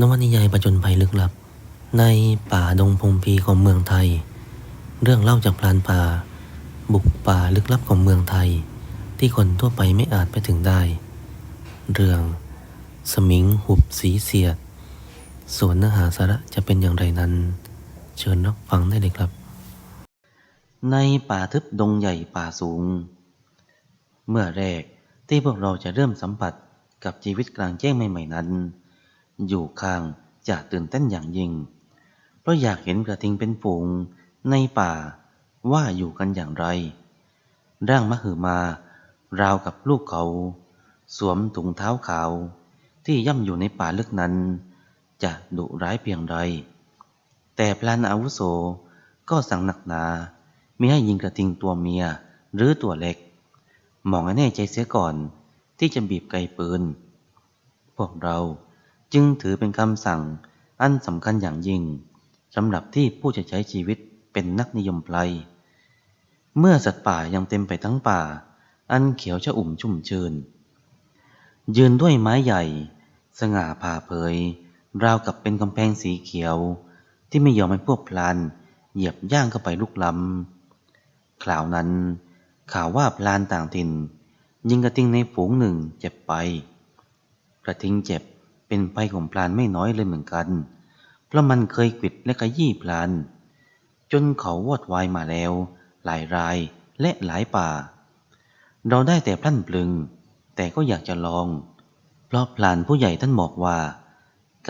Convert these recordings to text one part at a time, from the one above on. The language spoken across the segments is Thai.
นวนิยายประจนภัยลึกลับ ในป่าดงพงพีของเมืองไทย เรื่องเล่าจากพรานป่า บุกป่าลึกลับของเมืองไทย ที่คนทั่วไปไม่อาจไปถึงได้ เรื่อง สมิงหุบสีเสียด ส่วนเนื้อหาสาระจะเป็นอย่างไรนั้น เชิญรับฟังได้เลยครับ ในป่าทึบดงใหญ่ป่าสูง เมื่อแรกที่พวกเราจะเริ่มสัมผัสกับชีวิตกลางแจ้งใหม่ ๆ นั้น อยู่ข้างจะตื่นเต้นอย่างยิ่ง เพราะอยากเห็นกระทิงเป็นฝูงในป่าว่าอยู่กันอย่างไร ร่างมหึมาราวกับลูกเขา สวมถุงเท้าขาว ที่ย่ำอยู่ในป่าลึกนั้น จะดุร้ายเพียงใดแต่พลานอาวุโสก็สั่งหนักหนาไม่ให้ยิงกระทิงตัวเมียหรือตัวเล็ก มองให้แน่ใจเสียก่อนที่จะบีบไกปืน พวกเรา จึงถือเป็นคำสั่งอันสำคัญอย่างยิ่งสำหรับที่ผู้จะใช้ชีวิตเป็นนักนิยมไพลเมื่อสัตว์ป่ายังเต็มไปทั้งป่า อันเขียวชะอุ่มชุ่มชื่นยืนด้วยไม้ใหญ่ สง่าผ่าเผย ราวกับเป็นกำแพงสีเขียว ที่ไม่ยอมให้พวกพลานเหยียบย่างเข้าไปลุกล้ำ คราวนั้น ข่าวว่าพลานต่างถิ่น ยิงกระทิงในฝูงหนึ่งเจ็บไป กระทิงเจ็บ เป็นภัยของพลานไม่น้อยเลยเหมือนกัน เพราะมันเคยกิดและขยี้พลาน จนเขาวอดวายมาแล้ว หลายรายและหลายป่า เราได้แต่พลั่นปลึง แต่ก็อยากจะลอง เพราะพลานผู้ใหญ่ท่านบอกว่า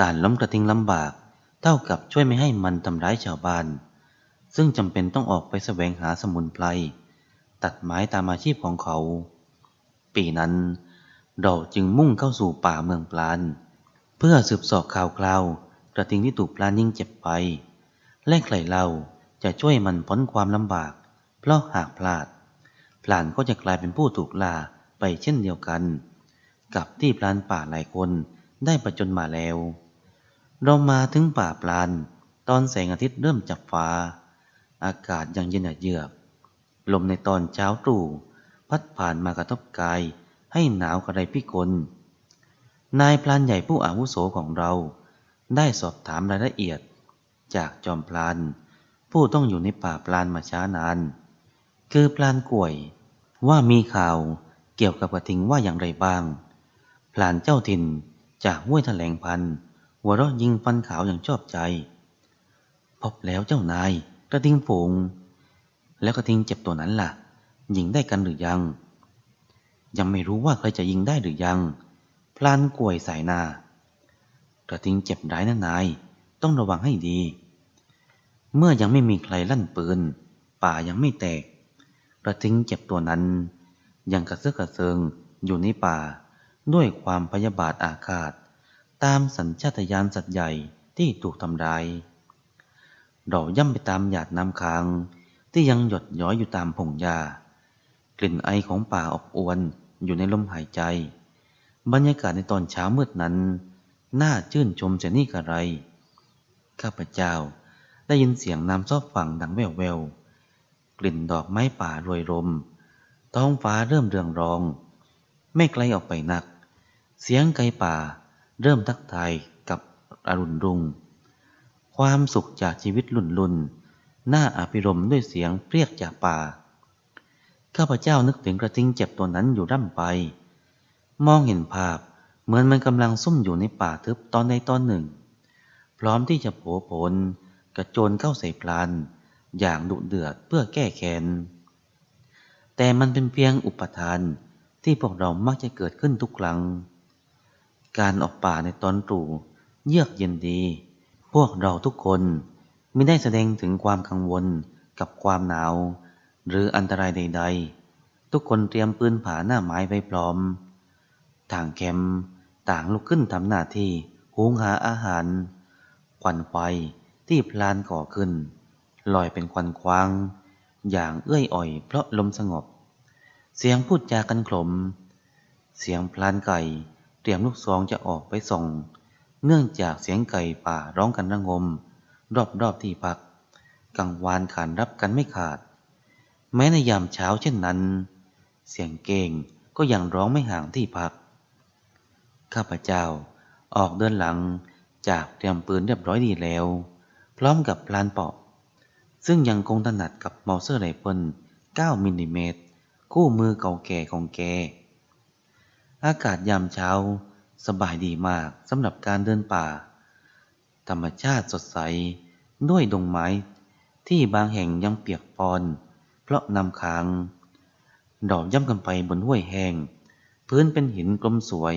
การล้มกระทิงลำบาก เท่ากับช่วยไม่ให้มันทำร้ายชาวบ้าน ซึ่งจำเป็นต้องออกไปแสวงหาสมุนไพรตัดไม้ตามอาชีพของเขา ปีนั้นเราจึงมุ่งเข้าสู่ป่าเมืองปลาน เพื่อสืบสอบข่าวคราวกระทิงที่ถูกปลานยิงเจ็บไป และใครเล่าจะช่วยมันพ้นความลำบาก เพราะหากพลาดพลานก็จะกลายเป็นผู้ถูกล่าไปเช่นเดียวกัน กับที่พลานป่าหลายคนได้ประจนมาแล้ว เรามาถึงป่าปลาน ตอนแสงอาทิตย์เริ่มจับฟ้า อากาศยังเย็นเยือก ลมในตอนเช้าตรู่พัดผ่านมากระทบกายให้หนาวกระไรพิกล นายพลานใหญ่ผู้อาวุโสของเราได้สอบถามรายละเอียด จากจอมพลาน ผู้ต้องอยู่ในป่าปลานมาช้านาน คือพลานก่วย ว่ามีข่าวเกี่ยวกับกระทิงว่าอย่างไรบ้างพลานเจ้าถิ่นจากห้วยแถลงพันหัวเราะยิงฟันขาวอย่างชอบใจ พบแล้วเจ้านายกระทิงฝูงแล้วกระทิงเจ็บตัวนั้นล่ะ ยิงได้กันหรือยัง ยังไม่รู้ว่าใครจะยิงได้หรือยัง พลานกวยสายนากระทิงเจ็บร้ายนะนาย ต้องระวังให้ดี เมื่อยังไม่มีใครลั่นปืน ป่ายังไม่แตก กระทิงเจ็บตัวนั้น ยังกระเซาะกระเซิงอยู่ในป่า ด้วยความพยาบาทอาฆาต ตามสัญชาตญาณสัตว์ใหญ่ที่ถูกทำร้ายเราย่ำไปตามหยาดน้ำค้างที่ยังหยดย้อยอยู่ตามพงหญ้ากลิ่นไอของป่าอบอวนอยู่ในลมหายใจ บรรยากาศในตอนเช้ามืดนั้น น่าชื่นชมเสียนี่กระไร ข้าพเจ้าได้ยินเสียงน้ำซอบฝั่งดังแววแววกลิ่นดอกไม้ป่าโรยรม ท้องฟ้าเริ่มเรืองรอง ไม่ไกลออกไปนัก เสียงไก่ป่าเริ่มทักทายกับอรุณรุ่ง ความสุขจากชีวิตลุ่นลุนๆน่าอภิรมด้วยเสียงเปรียกจากป่า ข้าพเจ้านึกถึงกระทิงเจ็บตัวนั้นอยู่ร่ำไป มองเห็นภาพเหมือนมันกำลังซุ่มอยู่ในป่าทึบตอนใดตอนหนึ่ง พร้อมที่จะโผผลกระโจนเข้าใส่พลานอย่างดุเดือดเพื่อแก้แค้นแต่มันเป็นเพียงอุปทานที่พวกเรามักจะเกิดขึ้นทุกครั้ง การออกป่าในตอนตรู่เยือกเย็นดี พวกเราทุกคนไม่ได้แสดงถึงความกังวลกับความหนาว หรืออันตรายใด ๆ ทุกคนเตรียมปืนผาหน้าไม้ไว้พร้อม ทางแคมป์ต่างลุกขึ้นทำหน้าที่หุงหาอาหาร ควันไฟที่พลานก่อขึ้น ลอยเป็นควันควาง อย่างเอื้อยอ่อยเพราะลมสงบ เสียงพูดจากันขลม เสียงพลานไก่เตรียมลูกซองจะออกไปส่ง เนื่องจากเสียงไก่ป่าร้องกันระงม รอบๆที่พักกังวานขานรับกันไม่ขาด แม้ในยามเช้าเช่นนั้น เสียงเก่งก็ยังร้องไม่ห่างที่พัก ข้าพเจ้า ออกเดินหลังจากเตรียมปืนเรียบร้อยดีแล้ว พร้อมกับพลานเปาะ ซึ่งยังคงถนัดกับเมาเซอร์ไรเฟิล9มิลลิเมตรคู่มือเก่าแก่ของแก อากาศยามเช้า สบายดีมากสำหรับการเดินป่า ธรรมชาติสดใส ด้วยดงไม้ ที่บางแห่งยังเปียกปอนเพราะน้ำค้าง ดอกย่ำกันไปบนห้วยแห้ง พื้นเป็นหินกลมสวย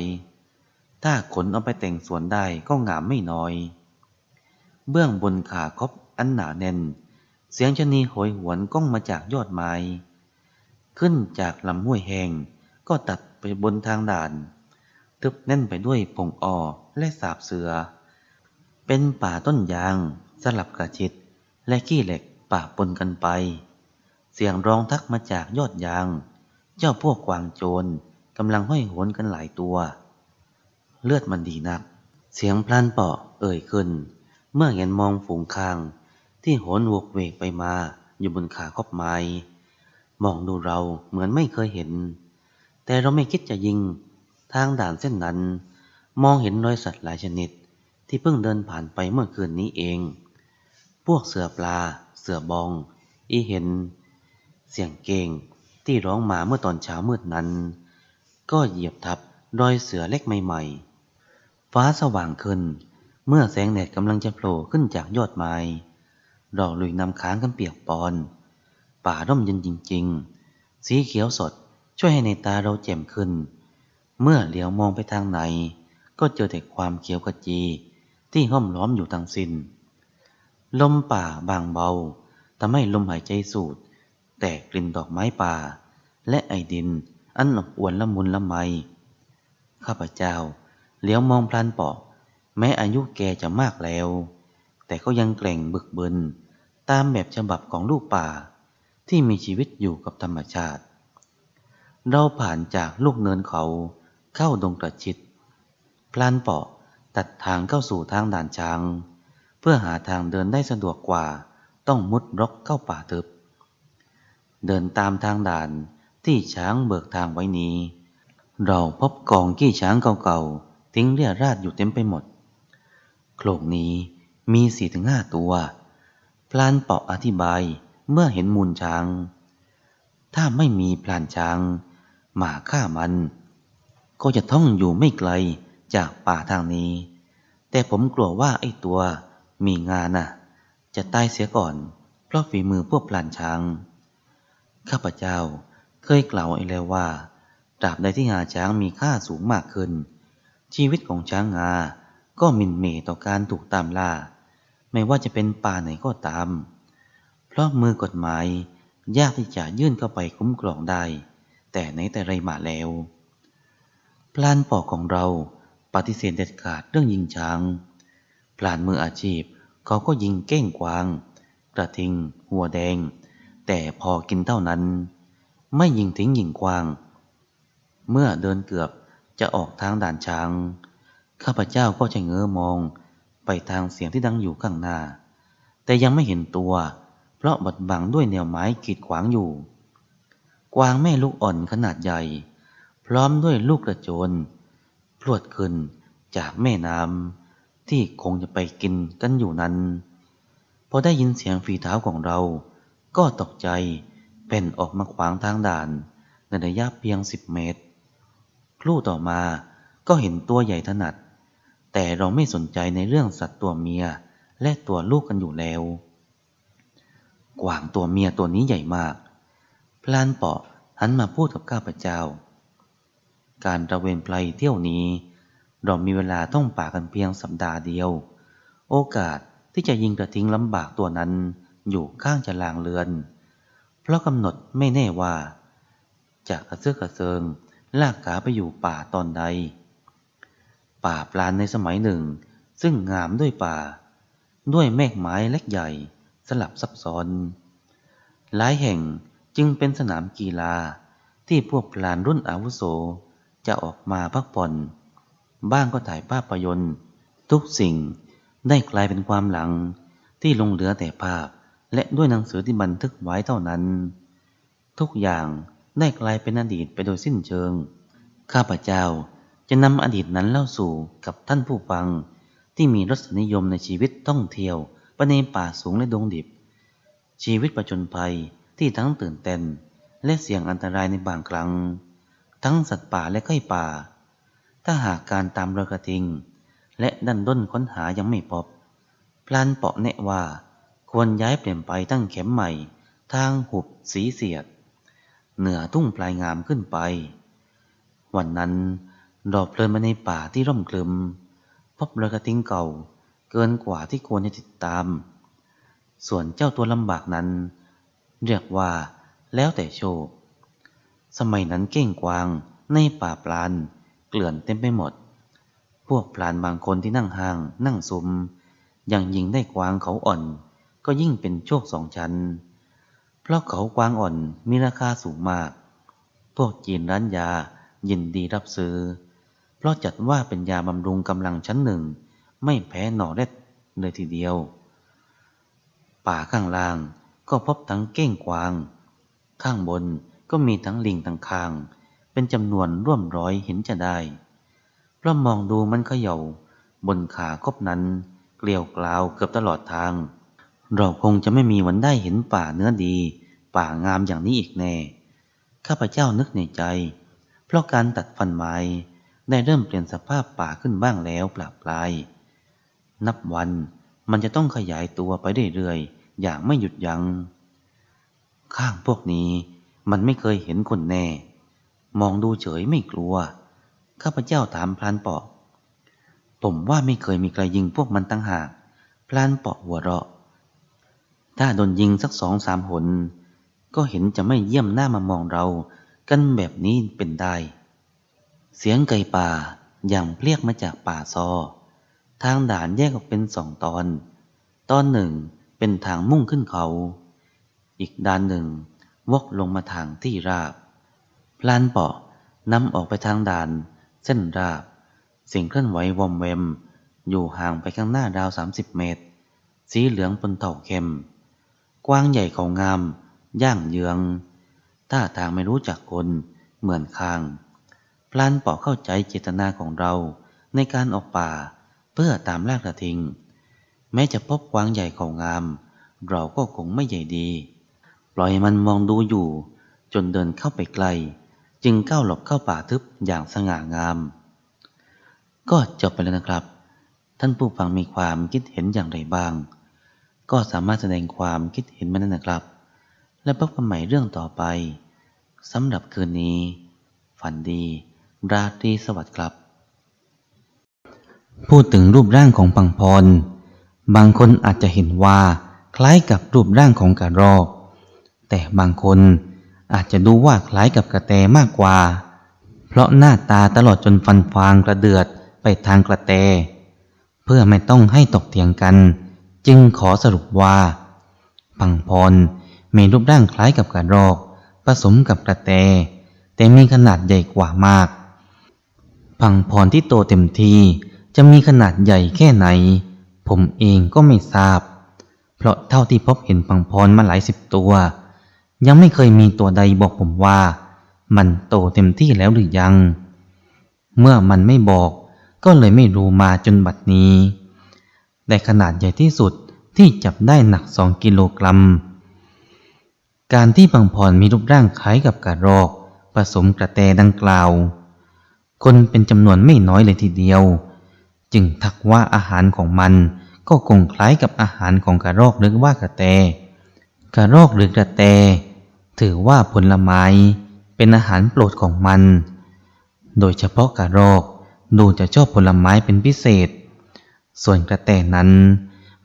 ถ้าขนเอาไปแต่งสวนได้ก็งามไม่น้อย เบื้องบนขาคบอันหนาแน่น เสียงชนีโหยหวนก้องมาจากยอดไม้ ขึ้นจากลำห้วยแหงก็ตัดไปบนทางด่าน ทึบแน่นไปด้วยผงออและสาบเสือ เป็นป่าต้นยางสลับกระชิด และขี้เหล็กป่าปนกันไป เสียงร้องทักมาจากยอดยาง เจ้าพวกกวางโจรกำลังห้อยโหนกันหลายตัว เลือดมันดีนัก เสียงพลานเปาะเอ่ยขึ้น เมื่อเห็นมองฝูงคาง ที่โหนวกเวกไปมาอยู่บนขาคบไม้ มองดูเราเหมือนไม่เคยเห็น แต่เราไม่คิดจะยิง ทางด่านเส้นนั้น มองเห็นรอยสัตว์หลายชนิด ที่เพิ่งเดินผ่านไปเมื่อคืนนี้เอง พวกเสือปลา เสือบอง อีเห็น เสียงเก่งที่ร้องมาเมื่อตอนเช้ามืดนั้น ก็เหยียบทับรอยเสือเล็กใหม่ๆ ฟ้าสว่างขึ้น เมื่อแสงแดดกำลังจะโผล่ขึ้นจากยอดไม้ดอกลุยนำค้างกันเปียกปอน ป่าร่มเย็นจริง ๆ สีเขียวสดช่วยให้ในตาเราแจ่มขึ้น เมื่อเหลียวมองไปทางไหน ก็เจอแต่ความเขียวขจีที่ห้อมล้อมอยู่ทั้งสิน้น ลมป่าบางเบาทำให้ลมหายใจสูดแต่กลิ่นดอกไม้ป่า และไอดินอันอบอวนละมุนละไม ข้าพเจ้า เหลียวมองพลานปอก แม้อายุแกจะมากแล้ว แต่ก็ยังแกร่งบึกบึน ตามแบบฉบับของลูกป่า ที่มีชีวิตอยู่กับธรรมชาติ เราผ่านจากลูกเนินเขาเข้าดงกระชิดพลานปาะตัดทางเข้าสู่ทางด่านช้าง เพื่อหาทางเดินได้สะดวกกว่า ต้องมุดรกเข้าป่าทึบ เดินตามทางด่านที่ช้างเบิกทางไว้นี้ เราพบกองขี้ช้างเก่าๆ ทิ้งเรี่ยราดอยู่เต็มไปหมด โคลงนี้มีสี่ถึงห้าตัว พลานเปาะอธิบายเมื่อเห็นมูลช้าง ถ้าไม่มีพลานช้าง หมาฆ่ามัน ก็จะต้องอยู่ไม่ไกลจากป่าทางนี้ แต่ผมกลัวว่าไอ้ตัวมีงานน่ะ จะตายเสียก่อน เพราะฝีมือพวกพลานช้าง ข้าพเจ้าเคยกล่าวไว้แล้วว่าตราบใดที่งาช้างมีค่าสูงมากขึ้น ชีวิตของช้างงา ก็มินเมต่อการถูกตามล่า ไม่ว่าจะเป็นป่าไหนก็ตาม เพราะมือกฎหมายยากที่จะยื่นเข้าไปคุ้มครองได้ แต่ไหนแต่ไรมาแล้วพลานปอกของเราปฏิเสธเด็ดขาดเรื่องยิงช้างพลานมืออาชีพ เขาก็ยิงเก้งกวาง กระทิง หัวแดง แต่พอกินเท่านั้น ไม่ยิงทิ้งยิงกวาง เมื่อเดินเกือบ จะออกทางด่านช้าง ข้าพเจ้าก็จะเงื้อมองไปทางเสียงที่ดังอยู่ข้างหน้า แต่ยังไม่เห็นตัว เพราะบดบังด้วยแนวไม้กีดขวางอยู่ กวางแม่ลูกอ่อนขนาดใหญ่ พร้อมด้วยลูกกระโจนพรวดขึ้นจากแม่น้ำที่คงจะไปกินกันอยู่นั้นพอได้ยินเสียงฝีเท้าของเรา ก็ตกใจเป็นออกมาขวางทางด่านในระยะเพียงสิบเมตร ครู่ต่อมาก็เห็นตัวใหญ่ถนัด แต่เราไม่สนใจในเรื่องสัตว์ตัวเมียและตัวลูกกันอยู่แล้ว กวางตัวเมียตัวนี้ใหญ่มาก พลานเปาะหันมาพูดกับข้าพเจ้า การตระเวนไพลเที่ยวนี้ เรามีเวลาต้องป่ากันเพียงสัปดาห์เดียว โอกาสที่จะยิงกระทิงลำบากตัวนั้นอยู่ข้างจะลางเรือน เพราะกำหนดไม่แน่ว่าจะกระเซาะกระเซิง ลากขาไปอยู่ป่าตอนใด ป่าปลานในสมัยหนึ่ง ซึ่งงามด้วยป่า ด้วยแมกไม้เล็กใหญ่สลับซับซ้อน หลายแห่งจึงเป็นสนามกีฬาที่พวกพลานรุ่นอาวุโสจะออกมาพักผ่อน บ้างก็ถ่ายภาพยนตร์ ทุกสิ่งได้กลายเป็นความหลังที่ลงเหลือแต่ภาพและด้วยหนังสือที่บันทึกไว้เท่านั้น ทุกอย่าง ได้กลายเป็นอดีตไปโดยสิ้นเชิง ข้าพเจ้าจะนำอดีตนั้นเล่าสู่กับท่านผู้ฟัง ที่มีรสนิยมในชีวิตท่องเที่ยวไปในป่าสูงและดงดิบ ชีวิตประจนภัยที่ทั้งตื่นเต้นและเสี่ยงอันตรายในบางครั้ง ทั้งสัตว์ป่าและไก่ป่า ถ้าหากการตามรือกระทิง และดันด้นค้นหายังไม่พบ พลานเปาะแนะว่า ควรย้ายเปลี่ยนไปตั้งเข็มใหม่ ทางหุบสีเสียด เหนือทุ่งปลายงามขึ้นไป วันนั้นเราเพลินมาในป่าที่ร่มคลึม พบเรือกระทิงเก่าเกินกว่าที่ควรจะติดตาม ส่วนเจ้าตัวลำบากนั้น เรียกว่าแล้วแต่โชค สมัยนั้นเก้งกวางในป่าปลานเกลื่อนเต็มไปหมด พวกพลานบางคนที่นั่งห่างนั่งซุมยังยิงได้กวางเขาอ่อน ก็ยิ่งเป็นโชคสองชั้น เพราะเขากวางอ่อนมีราคาสูงมาก พวกจีนร้านยายินดีรับซื้อ เพราะจัดว่าเป็นยาบำรุงกำลังชั้นหนึ่ง ไม่แพ้หน่อเล็ดเลยทีเดียว ป่าข้างล่างก็พบทั้งเก้งกวาง ข้างบนก็มีทั้งลิงทั้งคาง เป็นจำนวนร่วมร้อยเห็นจะได้ เพราะมองดูมันเขย่าบนขาคบนั้น เกลียวกลาวเกือบตลอดทาง เราคงจะไม่มีวันได้เห็นป่าเนื้อดี ป่างามอย่างนี้อีกแน่ ข้าพเจ้านึกในใจ เพราะการตัดฟันไม้ได้เริ่มเปลี่ยนสภาพป่าขึ้นบ้างแล้วปลาปลาย นับวันมันจะต้องขยายตัวไปเรื่อยๆ อย่างไม่หยุดยัง้ง ข้างพวกนี้มันไม่เคยเห็นคนแน่ มองดูเฉยไม่กลัว ข้าพเจ้าถามพลานเปาะ ผมว่าไม่เคยมีใครยิงพวกมันตั้งหาก พลานเปาะหัวเราะ ถ้าโดนยิงสักสองสามหน ก็เห็นจะไม่เยี่ยมหน้ามามองเรากันแบบนี้เป็นได้ เสียงไก่ป่าอย่างเปรียกมาจากป่าซอ ทางด่านแยกออกเป็นสองตอน ตอนหนึ่งเป็นทางมุ่งขึ้นเขา อีกด้านหนึ่งวกลงมาทางที่ราบ พลานเปาะนำออกไปทางด่าน เส้นราบ สิ่งเคลื่อนไหววอมเวม อยู่ห่างไปข้างหน้าราวสามสิบเมตร สีเหลืองปนเต่าเข้ม กว้างใหญ่เขางาม ย่างเยืองท่าทางไม่รู้จักคนเหมือนคาง พลานปาะเข้าใจเจตนาของเราในการออกป่าเพื่อตามลากกระทิง แม้จะพบกวางใหญ่เขางาม เราก็คงไม่ใหญ่ดี ปล่อยมันมองดูอยู่ จนเดินเข้าไปไกล จึงก้าวหลบเข้าป่าทึบอย่างสง่างาม ก็จบไปแล้วนะครับ ท่านผู้ฟังมีความคิดเห็นอย่างไรบ้าง ก็สามารถแสดงความคิดเห็นมาได้นะครับ และพบกันใหม่เรื่องต่อไปสำหรับคืนนี้ ฝันดี ราตรีสวัสดิ์ครับ พูดถึงรูปร่างของปังพร บางคนอาจจะเห็นว่า คล้ายกับรูปร่างของกระรอก แต่บางคนอาจจะดูว่าคล้ายกับกระแตมากกว่า เพราะหน้าตาตลอดจนฟันฟางกระเดือดไปทางกระแต เพื่อไม่ต้องให้ตกเถียงกัน จึงขอสรุปว่าปังพรมีรูปร่างคล้ายกับกระรอก ผสมกับกระแต แต่มีขนาดใหญ่กว่ามากพังพรที่โตเต็มทีจะมีขนาดใหญ่แค่ไหน ผมเองก็ไม่ทราบ เพราะเท่าที่พบเห็นพังพรมาหลายสิบตัว ยังไม่เคยมีตัวใดบอกผมว่า มันโตเต็มที่แล้วหรือยัง เมื่อมันไม่บอกก็เลยไม่รู้มาจนบัดนี้ แต่ขนาดใหญ่ที่สุดที่จับได้หนักสองกิโลกรัม การที่พังพรมีรูปร่างคล้ายกับกระรอก ผสมกระแตดังกล่าว คนเป็นจำนวนไม่น้อยเลยทีเดียว จึงทักว่าอาหารของมันก็คงคล้ายกับอาหารของกระรอกหรือว่ากระแต กระรอกหรือกระแต ถือว่าผลไม้เป็นอาหารโปรดของมัน โดยเฉพาะกระรอกดูจะชอบผลไม้เป็นพิเศษ ส่วนกระแตนั้น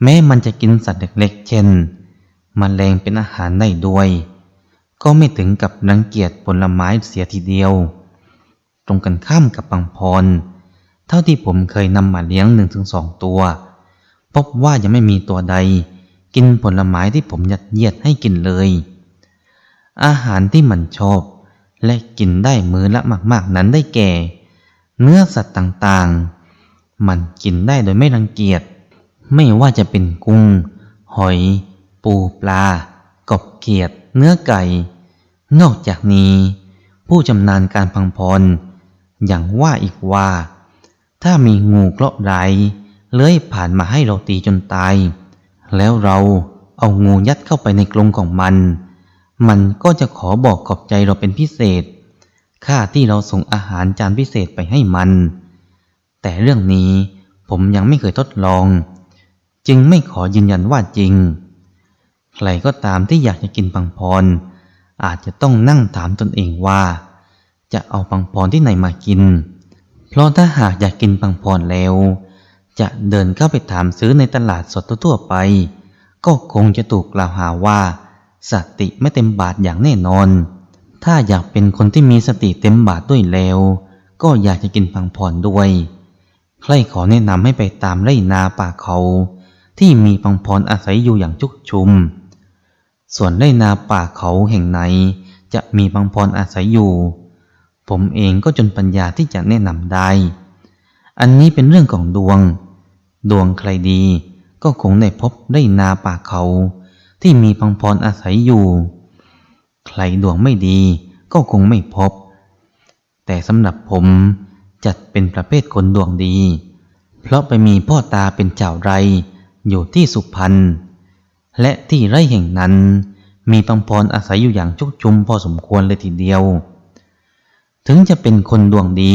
แม้มันจะกินสัตว์เล็กๆเช่นมแมลงเป็นอาหารได้ด้วย ก็ไม่ถึงกับรังเกียจผลไม้เสียทีเดียว ตรงกันข้ามกับปังพร เท่าที่ผมเคยนำมาเลี้ยงหนึ่งถึงสองตัว พบว่ายังไม่มีตัวใด กินผลไม้ที่ผมยัดเยียดให้กินเลย อาหารที่มันชอบ และกินได้มื้อละมาก ๆนั้นได้แก่ เนื้อสัตว์ต่างๆ มันกินได้โดยไม่รังเกียจ ไม่ว่าจะเป็นกุ้ง หอย ปูปลา กบเขียด เนื้อไก่ นอกจากนี้ ผู้ชำนาญการพังพรอย่างว่าอีกว่า ถ้ามีงูเคราะห์ร้ายเลื้อยผ่านมาให้เราตีจนตาย แล้วเราเอางูยัดเข้าไปในกรงของมัน มันก็จะขอบอกขอบใจเราเป็นพิเศษ ค่าที่เราส่งอาหารจานพิเศษไปให้มัน แต่เรื่องนี้ผมยังไม่เคยทดลอง จึงไม่ขอยืนยันว่าจริง ใครก็ตามที่อยากจะกินปังพร อาจจะต้องนั่งถามตนเองว่า จะเอาปังพรที่ไหนมากิน เพราะถ้าหากอยากกินปังพรแล้ว จะเดินเข้าไปถามซื้อในตลาดสดทั่วไป ก็คงจะถูกกล่าวหาว่าสติไม่เต็มบาทอย่างแน่นอน ถ้าอยากเป็นคนที่มีสติเต็มบาทด้วยแล้ว ก็อยากจะกินปังพรด้วย ใครขอแนะนำให้ไปตามไร่นาป่าเขา ที่มีปังพรอาศัยอยู่อย่างชุกชุม ส่วนไร่นาป่าเขาแห่งไหน จะมีปังพรอาศัยอยู่ ผมเองก็จนปัญญาที่จะแนะนำได้ อันนี้เป็นเรื่องของดวง ดวงใครดีก็คงได้พบไร่นาป่าเขา ที่มีปังพรอาศัยอยู่ ใครดวงไม่ดีก็คงไม่พบ แต่สำหรับผม จัดเป็นประเภทคนดวงดี เพราะไปมีพ่อตาเป็นเจ้าไร อยู่ที่สุพรรณและที่ไร่แห่งนั้น มีปังพรอาศัยอยู่อย่างชุกชุมพอสมควรเลยทีเดียว ถึงจะเป็นคนดวงดี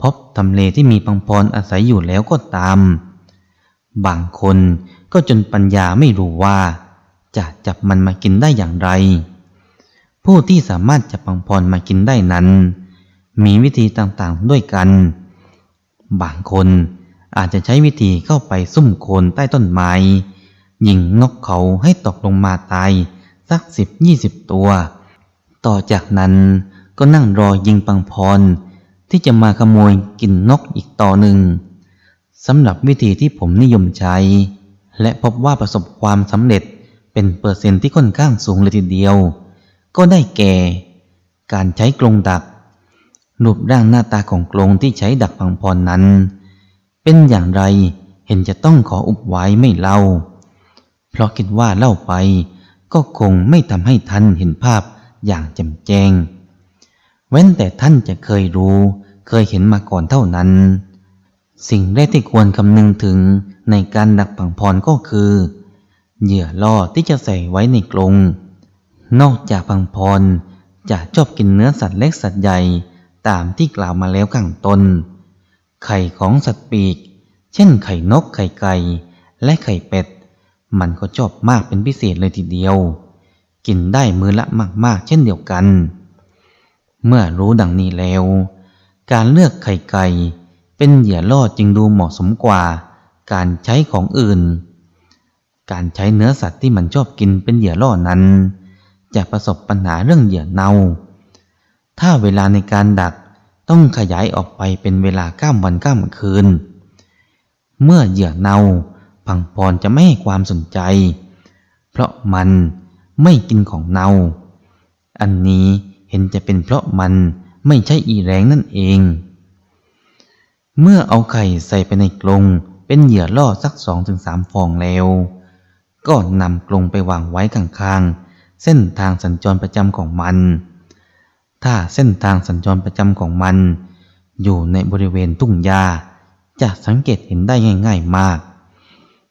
พบทำเลที่มีปังพรอาศัยอยู่แล้วก็ตาม บางคนก็จนปัญญาไม่รู้ว่า จะจับมันมากินได้อย่างไร ผู้ที่สามารถจับปังพรมากินได้นั้น มีวิธีต่างๆด้วยกัน บางคนอาจจะใช้วิธีเข้าไปซุ่มโคนใต้ต้นไม้ยิงนกเขาให้ตกลงมาตาย สักสิบยี่สิบตัว ต่อจากนั้นก็นั่งรอยิงปังพร ที่จะมาขโมยกินนกอีกต่อหนึ่งสำหรับวิธีที่ผมนิยมใช้ และพบว่าประสบความสำเร็จเป็นเปอร์เซ็นต์ที่ค่อนข้างสูงเลยทีเดียว ก็ได้แก่ การใช้กรงดัก รูปร่างหน้าตาของกรงที่ใช้ดักปังพรนั้น เป็นอย่างไรเห็นจะต้องขออุบไว้ไม่เล่า เพราะคิดว่าเล่าไป ก็คงไม่ทำให้ท่านเห็นภาพอย่างแจ่มแจ้ง เว้นแต่ท่านจะเคยรู้ เคยเห็นมาก่อนเท่านั้น สิ่งแรกที่ควรคำนึงถึงในการดักปังพรก็คือ เหยื่อล่อที่จะใส่ไว้ในกรงนอกจากพังพรจะชอบกินเนื้อสัตว์เล็กสัตว์ใหญ่ ตามที่กล่าวมาแล้วข้างต้น ไข่ของสัตว์ปีก เช่นไข่นกไข่ไก่และไข่เป็ด มันก็ชอบมากเป็นพิเศษเลยทีเดียว กินได้มือละมากๆ เช่นเดียวกัน เมื่อรู้ดังนี้แล้ว การเลือกไข่ไก่เป็นเหยื่อล่อจึงดูเหมาะสมกว่า การใช้ของอื่น การใช้เนื้อสัตว์ที่มันชอบกินเป็นเหยื่อล่อนั้น จะประสบปัญหาเรื่องเหยื่อเน่า ถ้าเวลาในการดักต้องขยายออกไปเป็นเวลาก้ามวันก้ามคืน เมื่อเหยื่อเน่าพังพรจะไม่ให้ความสนใจ เพราะมันไม่กินของเน่าอันนี้เห็นจะเป็นเพราะมันไม่ใช่อีแรงนั่นเอง เมื่อเอาไข่ใส่ไปในกรงเป็นเหยื่อล่อสักสองถึงสามฟองแล้ว ก็นำกรงไปวางไว้ข้างๆ เส้นทางสัญจรประจำของมัน ถ้าเส้นทางสัญจรประจำของมัน อยู่ในบริเวณทุ่งหญ้าจะสังเกตเห็นได้ง่าย ๆมาก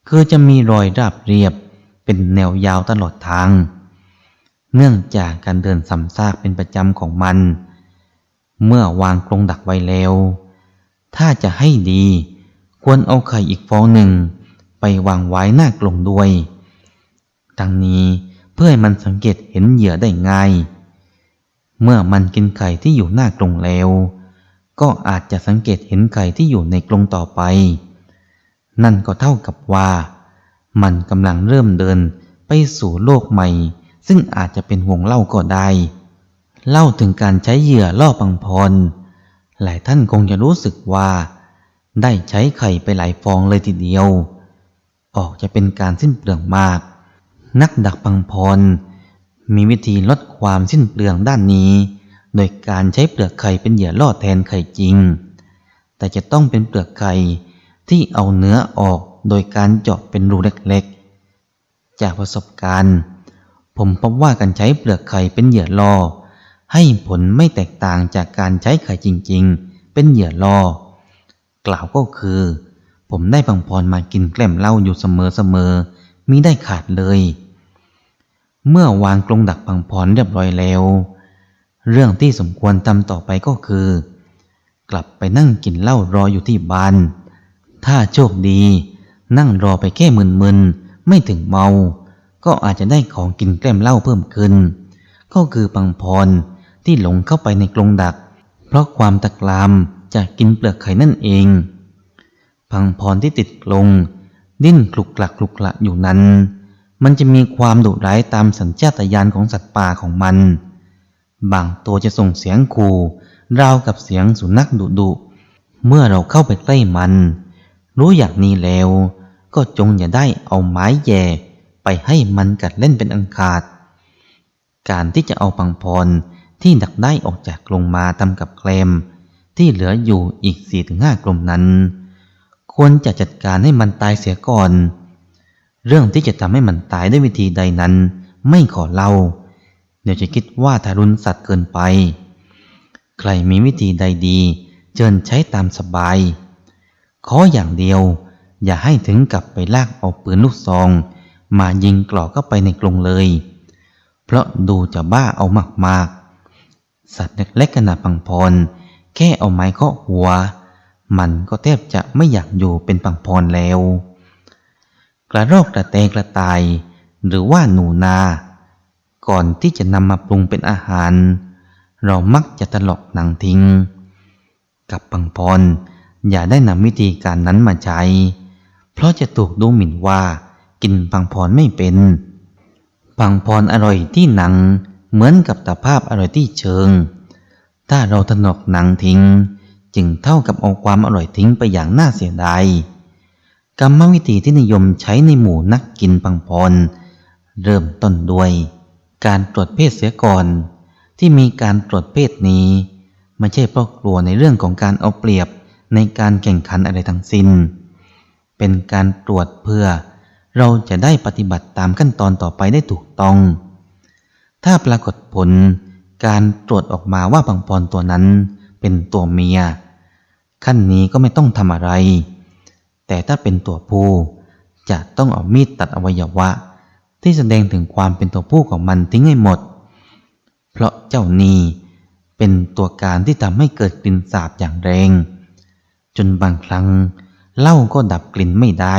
คือจะมีรอยราบเรียบเป็นแนวยาวตลอดทาง เนื่องจากการเดินซ้ำซากเป็นประจำของมัน เมื่อวางกรงดักไว้แล้ว ถ้าจะให้ดี ควรเอาไข่อีกฟองหนึ่ง ไปวางไว้หน้ากรงด้วยทั้งนี้เพื่อให้มันสังเกตเห็นเหยื่อได้ง่าย เมื่อมันกินไข่ที่อยู่หน้ากรงแล้ว ก็อาจจะสังเกตเห็นไข่ที่อยู่ในกรงต่อไป นั่นก็เท่ากับว่า มันกำลังเริ่มเดินไปสู่โลกใหม่ ซึ่งอาจจะเป็นห่วงเล่าก็ได้ เล่าถึงการใช้เหยื่อล่อปังพร หลายท่านคงจะรู้สึกว่า ได้ใช้ไข่ไปหลายฟองเลยทีเดียว ออกจะเป็นการสิ้นเปลืองมาก นักดักปังพร มีวิธีลดความสิ้นเปลืองด้านนี้ โดยการใช้เปลือกไข่เป็นเหยื่อล่อแทนไข่จริง แต่จะต้องเป็นเปลือกไข่ที่เอาเนื้อออกโดยการเจาะเป็นรูเล็กๆ จากประสบการณ์ ผมพบว่าการใช้เปลือกไข่เป็นเหยื่อล่อให้ผลไม่แตกต่างจากการใช้ไข่จริง ๆ เป็นเหยื่อล่อกล่าวก็คือ ผมได้พังพรมากินแกล้มเหล้าอยู่เสมอเสมอๆมิได้ขาดเลย เมื่อวางกรงดักพังพรเรียบร้อยแล้ว เรื่องที่สมควรทำต่อไปก็คือ กลับไปนั่งกินเหล้ารออยู่ที่บ้าน ถ้าโชคดี นั่งรอไปแค่มึนๆไม่ถึงเมา ก็อาจจะได้ของกินแกล้มเหล้าเพิ่มขึ้น ก็คือปังพรที่หลงเข้าไปในกรงดัก เพราะความตะกรามจะกินเปลือกไข่นั่นเอง พังพรที่ติดกรงดิ้นคลุกคลักคลุกคละอยู่นั้น มันจะมีความดุร้ายตามสัญชาตญาณของสัตว์ป่าของมัน บางตัวจะส่งเสียงขู่ราวกับเสียงสุนัขดุดุเมื่อเราเข้าไปใกล้มัน รู้อย่างนี้แล้ว ก็จงอย่าได้เอาไม้แย่ไปให้มันกัดเล่นเป็นอันขาด การที่จะเอาปังพรที่ดักได้ออกจากกรงมาทำกับแกลม ที่เหลืออยู่อีกสี่ถึงห้ากลมนั้น ควรจะจัดการให้มันตายเสียก่อน เรื่องที่จะทำให้มันตายด้วยวิธีใดนั้น ไม่ขอเล่า เดี๋ยวจะคิดว่าทารุณสัตว์เกินไป ใครมีวิธีใดดีเชิญใช้ตามสบาย ขออย่างเดียว อย่าให้ถึงกับไปลากเอาปืนลูกซอง มายิงกรอกเข้าไปในกรงเลย เพราะดูจะบ้าเอามากๆ สัตว์เล็กๆขนาดพังพร แค่เอาไม้เคาะหัว มันก็แทบจะไม่อยากอยู่เป็นพังพรแล้ว ระรอกกระแตกระต่าย หรือว่าหนูนา ก่อนที่จะนำมาปรุงเป็นอาหาร เรามักจะตลอกหนังทิ้ง กับปังพร อย่าได้นำวิธีการนั้นมาใช้ เพราะจะถูกดูหมิ่นว่า กินปังพรไม่เป็น ปังพรอร่อยที่หนัง เหมือนกับตะภาพอร่อยที่เชิง ถ้าเราถนอกหนังทิ้ง จึงเท่ากับเอาความอร่อยทิ้งไปอย่างน่าเสียดาย กรรมวิธีที่นิยมใช้ในหมู่นักกินปังพร เริ่มต้นด้วยการตรวจเพศเสียก่อน ที่มีการตรวจเพศนี้ไม่ใช่เพราะกลัวในเรื่องของการเอาเปรียบในการแข่งขันอะไรทั้งสิ้น เป็นการตรวจเพื่อเราจะได้ปฏิบัติตามขั้นตอนต่อไปได้ถูกต้อง ถ้าปรากฏผลการตรวจออกมาว่าปังพรตัวนั้นเป็นตัวเมีย ขั้นนี้ก็ไม่ต้องทำอะไร แต่ถ้าเป็นตัวผู้จะต้องเอามีดตัดอวัยวะ ที่แสดงถึงความเป็นตัวผู้ของมันทิ้งให้หมด เพราะเจ้านีเป็นตัวการที่ทำให้เกิดกลิ่นสาบอย่างแรง จนบางครั้งเหล้าก็ดับกลิ่นไม่ได้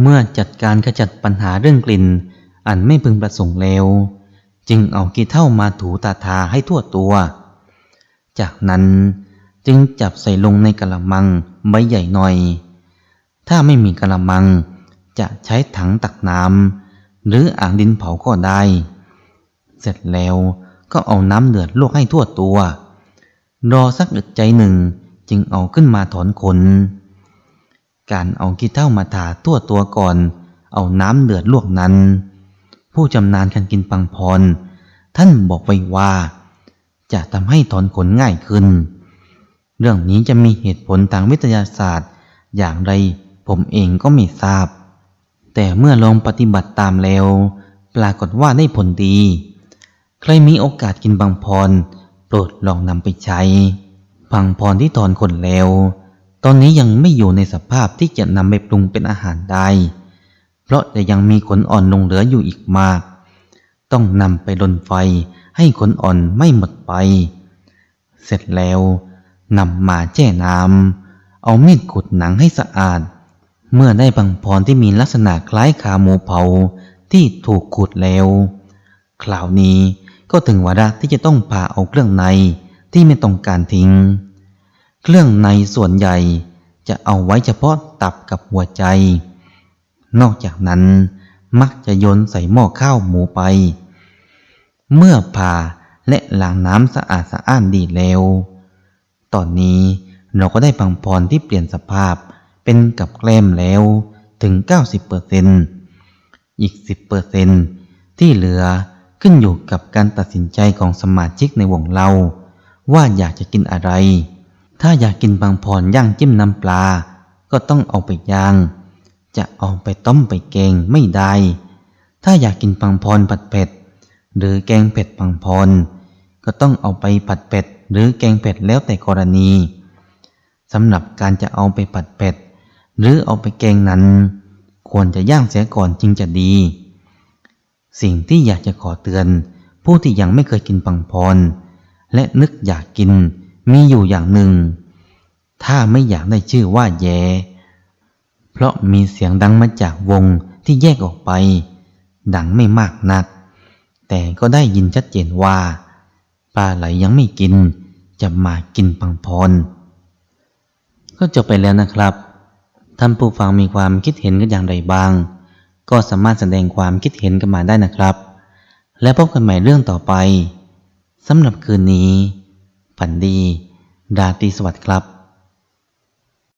เมื่อจัดการขจัดปัญหาเรื่องกลิ่น อันไม่พึงประสงค์แล้ว จึงเอากีเท่ามาถูตาทาให้ทั่วตัว จากนั้นจึงจับใส่ลงในกระมังใบใหญ่หน่อย ถ้าไม่มีกระมัง จะใช้ถังตักน้ำหรืออ่างดินเผาก็ได้ เสร็จแล้วก็เอาน้ำเดือดลวกให้ทั่วตัว รอสักอึดใจหนึ่งจึงเอาขึ้นมาถอนขน การเอาขี้เท่ามาทาทั่วตัวก่อน เอาน้ำเดือดลวกนั้น ผู้จำนานการกินปังพร ท่านบอกไว้ว่า จะทำให้ถอนขนง่ายขึ้น เรื่องนี้จะมีเหตุผลทางวิทยาศาสตร์อย่างไร ผมเองก็ไม่ทราบ แต่เมื่อลองปฏิบัติตามแล้ว ปรากฏว่าได้ผลดี ใครมีโอกาสกินบางพร โปรดลองนำไปใช้บางพรที่ถอนขนแล้ว ตอนนี้ยังไม่อยู่ในสภาพที่จะนำไปปรุงเป็นอาหารได้ เพราะจะยังมีขนอ่อนลงเหลืออยู่อีกมาก ต้องนำไปลนไฟให้ขนอ่อนไม่หมดไป เสร็จแล้วนำมาแช่น้ำเอามีดขุดหนังให้สะอาด เมื่อได้บางพรที่มีลักษณะคล้ายขาหมูเผาที่ถูกขุดแล้ว คราวนี้ก็ถึงวาระที่จะต้องผ่าเอาเครื่องในที่ไม่ต้องการทิ้ง เครื่องในส่วนใหญ่จะเอาไว้เฉพาะตับกับหัวใจ นอกจากนั้นมักจะโยนใส่หม้อข้าวหมูไป เมื่อผ่าและล้างน้ำสะอาดสะอ้านดีแล้ว ตอนนี้เราก็ได้พังพรที่เปลี่ยนสภาพ เป็นกับแกล้มแล้วถึง 90%อีก 10%ที่เหลือขึ้นอยู่กับการตัดสินใจของสมาชิกในวงเรา ว่าอยากจะกินอะไร ถ้าอยากกินบางพรย่างจิ้มน้ำปลา ก็ต้องเอาไปย่าง จะเอาไปต้มไปแกงไม่ได้ ถ้าอยากกินปังพรผัดเผ็ด หรือแกงเผ็ดปังพร ก็ต้องเอาไปผัดเผ็ด หรือแกงเผ็ดแล้วแต่กรณีสำหรับการจะเอาไปผัดเผ็ด หรือเอาไปแกงนั้น ควรจะย่างเสียก่อนจึงจะดี สิ่งที่อยากจะขอเตือน ผู้ที่ยังไม่เคยกินปังพร และนึกอยากกินมีอยู่อย่างหนึ่ง ถ้าไม่อยากได้ชื่อว่าแย่เพราะมีเสียงดังมาจากวงที่แยกออกไป ดังไม่มากนัก แต่ก็ได้ยินชัดเจนว่าปลาไหลยังไม่กิน จะมากินปังพร ก็จบไปแล้วนะครับ ท่านผู้ฟังมีความคิดเห็นกันอย่างไรบ้าง ก็สามารถแสดงความคิดเห็นกันมาได้นะครับ และพบกันใหม่เรื่องต่อไปสำหรับคืนนี้ ฝันดี ราตรีสวัสดิ์ครับ